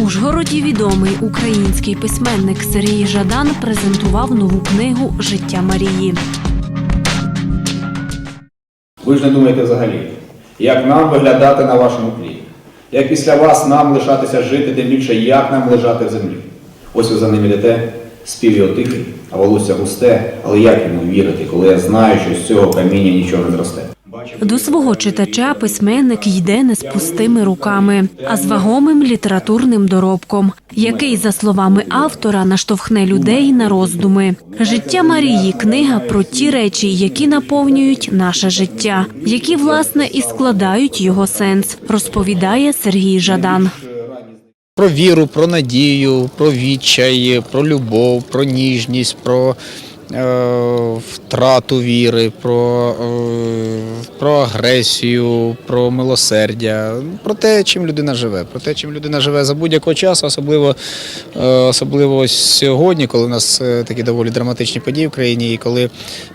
Ужгороді відомий український письменник Сергій Жадан презентував нову книгу Життя Марії. Ви ж не думаєте взагалі, як нам виглядати на вашому тлі? Як після вас нам лишатися жити, тим більше як нам лежати в землі? Ось ви за ним ідете, спів його тихий, а волосся густе, але як йому вірити, коли я знаю, що з цього каміння нічого не зросте? До свого читача письменник йде не з пустими руками, а з вагомим літературним доробком, який, за словами автора, наштовхне людей на роздуми. Життя Марії книга про ті речі, які наповнюють наше життя, які власне і складають його сенс, розповідає Сергій Жадан. Про віру, про надію, про відчай, про любов, про ніжність, про втрату віри, про, е, про агресію, про милосердя, про те, чим людина живе, про те, чим людина живе за будь-якого часу, особливо, е, особливо сьогодні, коли у нас е, такі доволі драматичні події в країні, і коли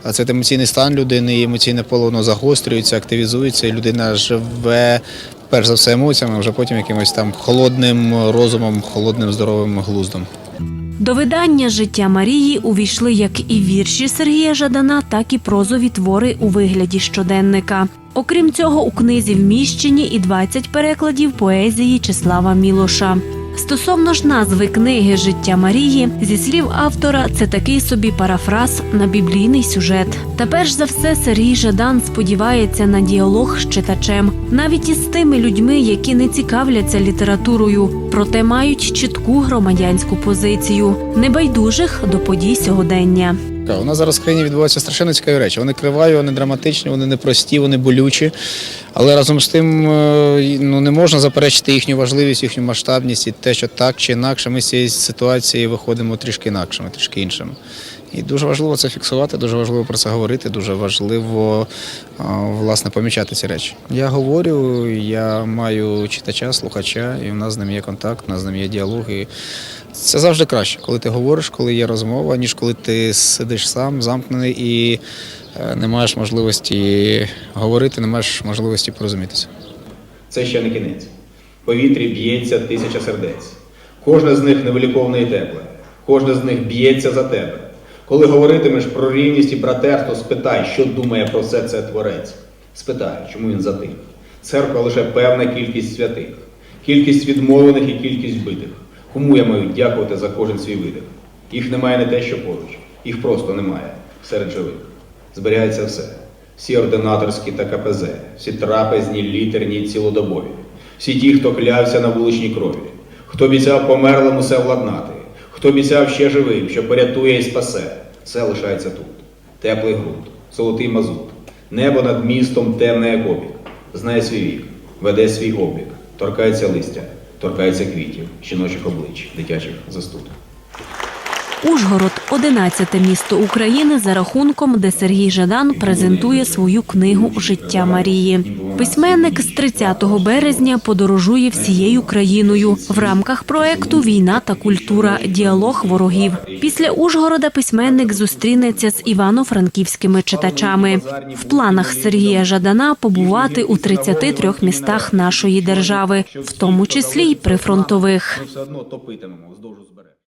е, цей емоційний стан людини, і емоційне поле воно загострюється, активізується, і людина живе перш за все емоціями, а вже потім якимось там холодним розумом, холодним здоровим глуздом. До видання життя Марії увійшли як і вірші Сергія Жадана, так і прозові твори у вигляді щоденника. Окрім цього, у книзі вміщені і 20 перекладів поезії Числава Мілоша. Стосовно ж назви книги Життя Марії, зі слів автора, це такий собі парафраз на біблійний сюжет. Та перш за все, Сергій Жадан сподівається на діалог з читачем, навіть із тими людьми, які не цікавляться літературою, проте мають чітку громадянську позицію, небайдужих до подій сьогодення. У нас зараз в країні відбуваються страшенно цікаві речі. Вони криваві, вони драматичні, вони непрості, вони болючі. Але разом з тим е, ну, не можна заперечити їхню важливість, їхню масштабність і те, що так чи інакше ми з цієї ситуації виходимо трішки інакшими, трішки іншими. І дуже важливо це фіксувати, дуже важливо про це говорити, дуже важливо власне помічати ці речі. Я говорю, я маю читача, слухача, і в нас з ним є контакт, у нас з ним є діалог. І це завжди краще, коли ти говориш, коли є розмова, ніж коли ти сидиш сам, замкнений і е, не маєш можливості говорити, не маєш можливості порозумітися. Це ще не кінець. Повітрі б'ється тисяча сердець. Кожне з них невиліковне і тепле, кожне з них б'ється за тебе. Коли говоритимеш про рівність і братерство, спитай, що думає про все це творець. Спитай, чому він затих. Церква лише певна кількість святих, кількість відмовлених і кількість вбитих. Кому я маю дякувати за кожен свій видих? Їх немає не те, що поруч, їх просто немає серед живих. Зберігається все. Всі ординаторські та КПЗ, всі трапезні, літерні цілодобові, всі ті, хто клявся на вуличній крові, хто обіцяв померлим усе владнати, хто обіцяв ще живим, що порятує і спасе, все лишається тут. Теплий грунт, золотий мазут, небо над містом темне як обіг, знає свій вік, веде свій облік, торкається листя, торкається квітів, жіночих облич, дитячих застуд. Ужгород 11-те місто України за рахунком, де Сергій Жадан презентує свою книгу Життя Марії. Письменник з 30 березня подорожує всією країною в рамках проекту Війна та культура. Діалог ворогів. Після Ужгорода письменник зустрінеться з івано-франківськими читачами. В планах Сергія Жадана побувати у 33 містах нашої держави, в тому числі й прифронтових.